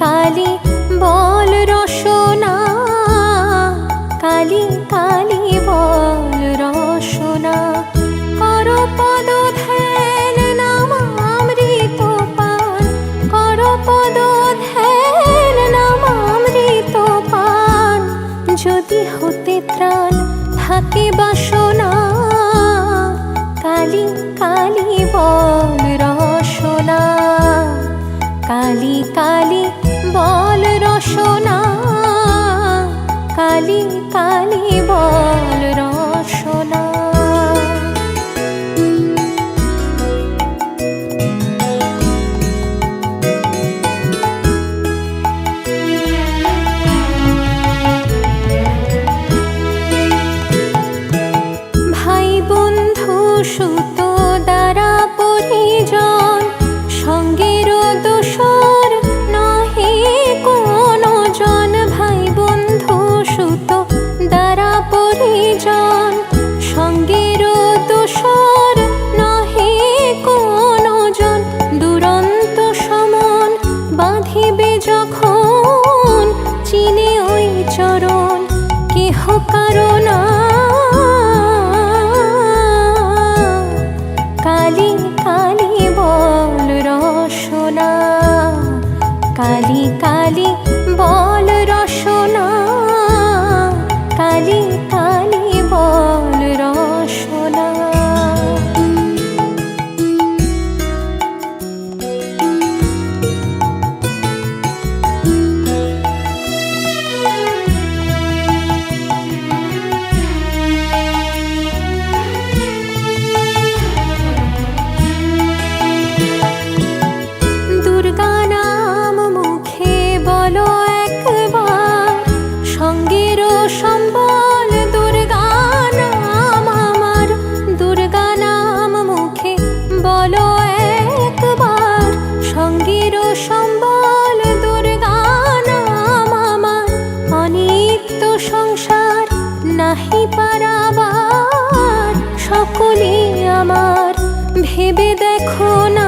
কালি বল রসনা, কালী কালী বল রসনা। কর পদ ধ্যান নামামৃত পান, কর পদ ধ্যান নামামৃত পান। যদি হতে ত্রাণ থাকে বাসনা, কালি কালি জন সঙ্গের দোষর নহে কোন জন। দুরন্ত সমন বাঁধিবে যখন, চিনে ওই চরণ, কেহ কারণা নিত্য সংসার নাহি পারাবার সকলে আমার ভেবে দেখো না